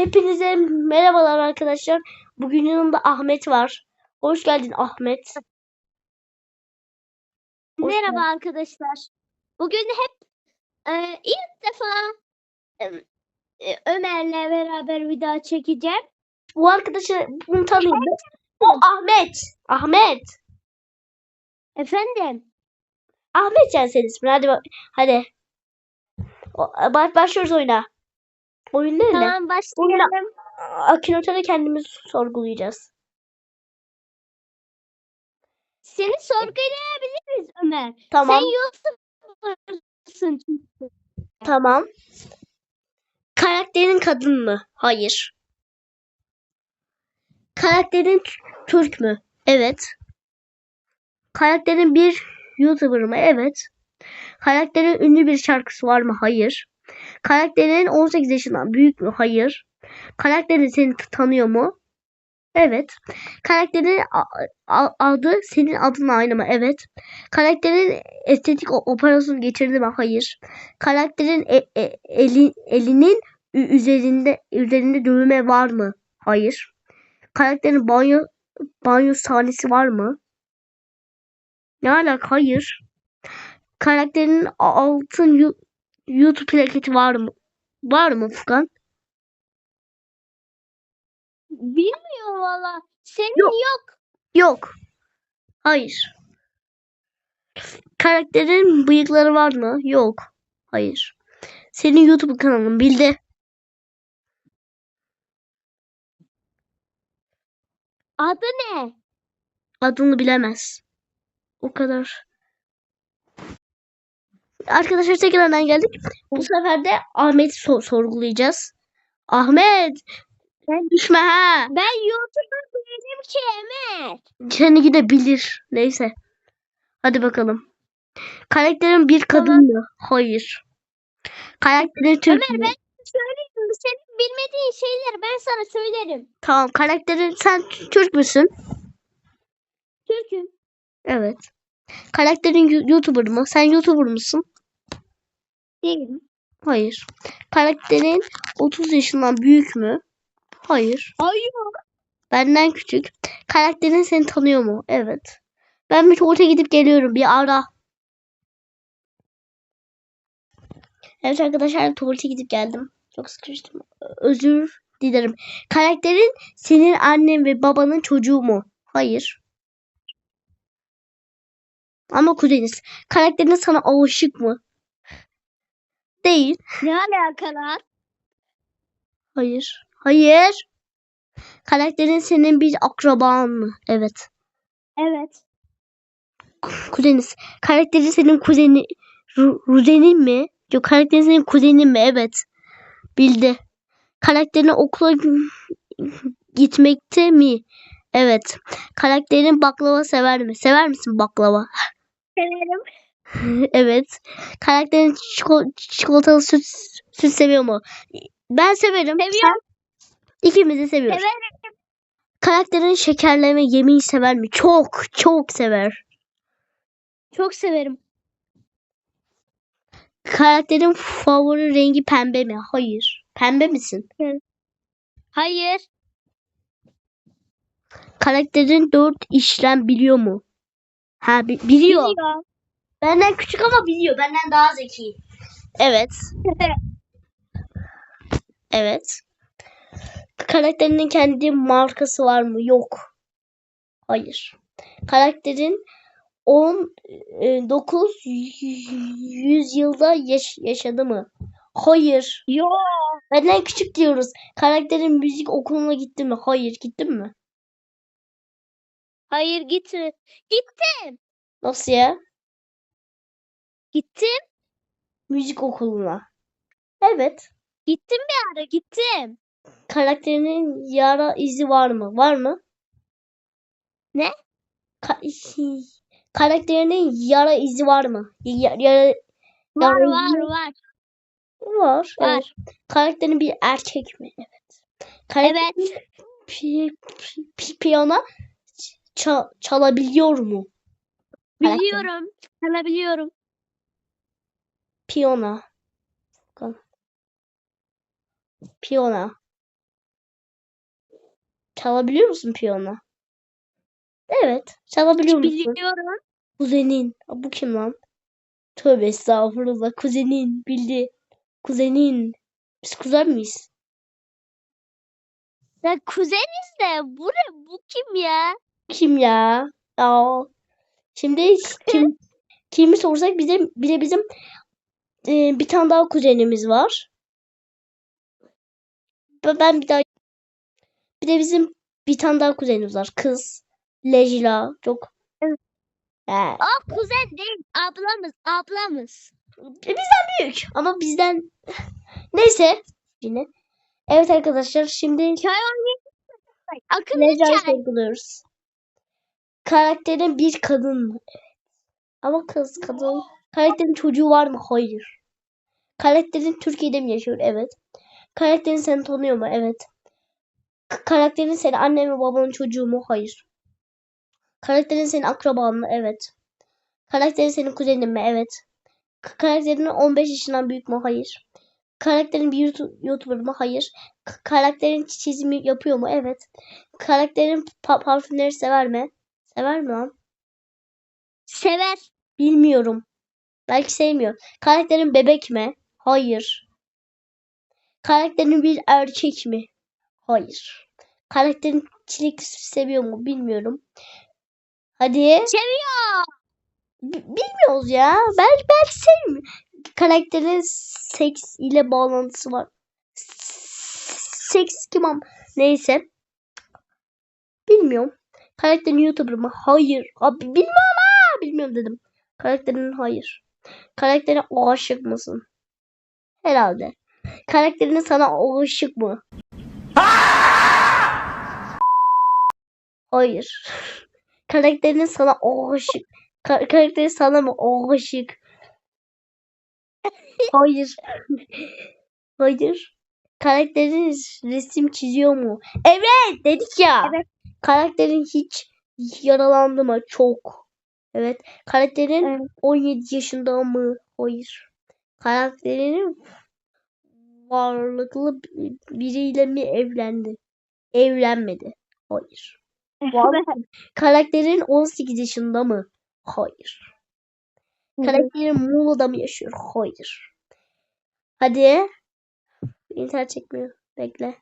Hepinize merhabalar arkadaşlar. Bugün yanımda Ahmet var. Hoş geldin Ahmet. Hoş Merhaba arkadaşlar. Bugün hep e, ilk defa e, e, Ömer'le beraber video çekeceğim. Bu arkadaşı bunu tanıyın. Bu Ahmet. Ahmet. Efendim? Ahmet yani senin ismin. Hadi bak. Hadi. O- Baş, başlıyoruz oyuna. Oyun değil de. Tamam başlayalım. Akinator'u kendimiz sorgulayacağız. Seni sorgulayabiliriz Ömer. Tamam. Sen YouTuber'sın çünkü. Tamam. Karakterin kadın mı? Hayır. Karakterin Türk mü? Evet. Karakterin bir YouTuber mı? Evet. Karakterin ünlü bir şarkısı var mı? Hayır. Karakterin 18 yaşından büyük mü? Hayır. Karakterin seni tanıyor mu? Evet. Karakterin adı senin adınla aynı mı? Evet. Karakterin estetik o- operasyon geçirdi mi? Hayır. Karakterin e- e- eli- elinin üzerinde üzerinde dövme var mı? Hayır. Karakterin banyo banyo sahnesi var mı? Ne alaka? Hayır. Karakterin altın YouTube plaketi var mı? Var mı Furkan? Bilmiyorum valla. Senin Yok. yok. Yok. Hayır. Karakterin bıyıkları var mı? Yok. Hayır. Senin YouTube kanalın bildi. Adı ne? Adını bilemez. O kadar. Arkadaşlar tekrardan geldik. Bu sefer de Ahmet'i sor- sorgulayacağız. Ahmet Ben- düşme ha. Ben YouTuber değilim ki Ömer. Seni yine bilir. Neyse. Hadi bakalım. Karakterin bir kadın mı? Hayır. Karakterin Türk Ömer mü? ben söyleyeyim. Senin bilmediğin şeyleri ben sana söylerim. Tamam. Karakterin sen Türk müsün? Türk'üm. Evet. Karakterin YouTuber mı? Sen YouTuber mısın? Değilim. Hayır. Karakterin 30 yaşından büyük mü? Hayır. Hayır. Benden küçük. Karakterin seni tanıyor mu? Evet. Ben bir tuvalete gidip geliyorum. Bir ara. Evet arkadaşlar tuvalete gidip geldim. Çok sıkıştım. Özür dilerim. Karakterin senin annen ve babanın çocuğu mu? Hayır. Ama kuzeniz. Karakterin sana aşık mı? Değil. Ne alakalar? Hayır. Hayır. Karakterin senin bir akraban mı? Evet. Evet. Kuzeniz. Karakteri senin kuzeni Ru- kuzenin mi? Yok karakterin senin kuzenin mi? Evet. Bildi. Karakterin okula gitmekte mi? Evet. Karakterin baklava sever mi? Sever misin baklava? Severim. evet. Karakterin çiko- çikolatalı süt, süt seviyor mu? Ben severim. Seviyorum. İkimiz de seviyoruz. Severim. Karakterin şekerleme yemeği sever mi? Çok çok sever. Çok severim. Karakterin favori rengi pembe mi? Hayır. Pembe misin? Hayır. Karakterin dört işlem biliyor mu? Ha bi- biliyor. Biliyor. Benden küçük ama biliyor. Benden daha zeki. Evet. Evet. Karakterinin kendi markası var mı? Yok. Hayır. Karakterin 10 e, 9 100 yılda yaş- yaşadı mı? Hayır. Yok. Benden küçük diyoruz. Karakterin müzik okuluna gitti mi? Hayır. Gittin mi? Hayır gitme. Gittim. Nasıl ya? Gittim. Müzik okuluna. Evet. Gittim bir ara gittim. Karakterinin yara izi var mı? Var mı? Ne? Ka- karakterinin yara izi var mı? Ya- yara Var yara var izi var. var. Evet. Var. Karakterin bir erkek mi? Evet. Karakterin Evet. pi- pi- pi- piyano ça- çalabiliyor mu? Biliyorum. Çalabiliyorum. Bakalım. Piyano. Çalabiliyor musun piyano? Evet. Çalabiliyor musun? Biliyorum. Kuzenin. Bu kim lan? Tövbe estağfurullah. Kuzenin. Bildi. Kuzenin. Biz kuzen miyiz? Ya kuzeniz de bu ne? Bu kim ya? Kim ya? Aa. Şimdi kim kimi sorsak bize bir de bizim e, bir tane daha kuzenimiz var. Ben bir daha bir de bizim bir tane daha kuzenimiz var. Kız. Lejla. Çok. He. O kuzen değil. Ablamız. Ablamız. Bizden büyük ama bizden neyse yine. Evet arkadaşlar şimdi Köy oyunu. Akıllı çay. sorguluyoruz. Karakterin bir kadın mı? Evet. Ama kız kadın. Karakterin çocuğu var mı? Hayır. Karakterin Türkiye'de mi yaşıyor? Evet. Karakterin seni tanıyor mu? Evet. K- karakterin senin annen ve babanın çocuğu mu? Hayır. Karakterin senin akraban mı? Evet. Karakterin senin kuzenin mi? Evet. K- karakterin 15 yaşından büyük mü? Hayır. Karakterin bir YouTube- YouTuber mı? Hayır. K- karakterin çizimi yapıyor mu? Evet. Karakterin pa- parfümleri sever mi? Sever mi lan? Sever. Bilmiyorum. Belki sevmiyor. Karakterin bebek mi? Hayır. Karakterin bir erkek mi? Hayır. Karakterin çilek seviyor mu? Bilmiyorum. Hadi. Seviyor. B- bilmiyoruz ya. Belki belki sevmiyor. Karakterin seks ile bağlantısı var. Seks kim am? Neyse. Bilmiyorum. Karakterin YouTuber mı? Hayır. Abi bilmiyorum ha. Bilmiyorum dedim. Karakterin hayır. Karakterine aşık mısın? Herhalde. Karakterin sana aşık mı? Hayır. Karakterin sana aşık. Ka- karakterin sana mı aşık? Hayır. Hayır. Karakterin resim çiziyor mu? Evet dedik ya. Evet. Karakterin hiç yaralandı mı? Çok. Evet. Karakterin Evet. 17 yaşında mı? Hayır. Karakterin varlıklı bi- biriyle mi evlendi? Evlenmedi. Hayır. Karakterin 18 yaşında mı? Hayır. Karakterin Muğla'da mı yaşıyor? Hayır. Hadi. İnternet çekmiyor. Bekle.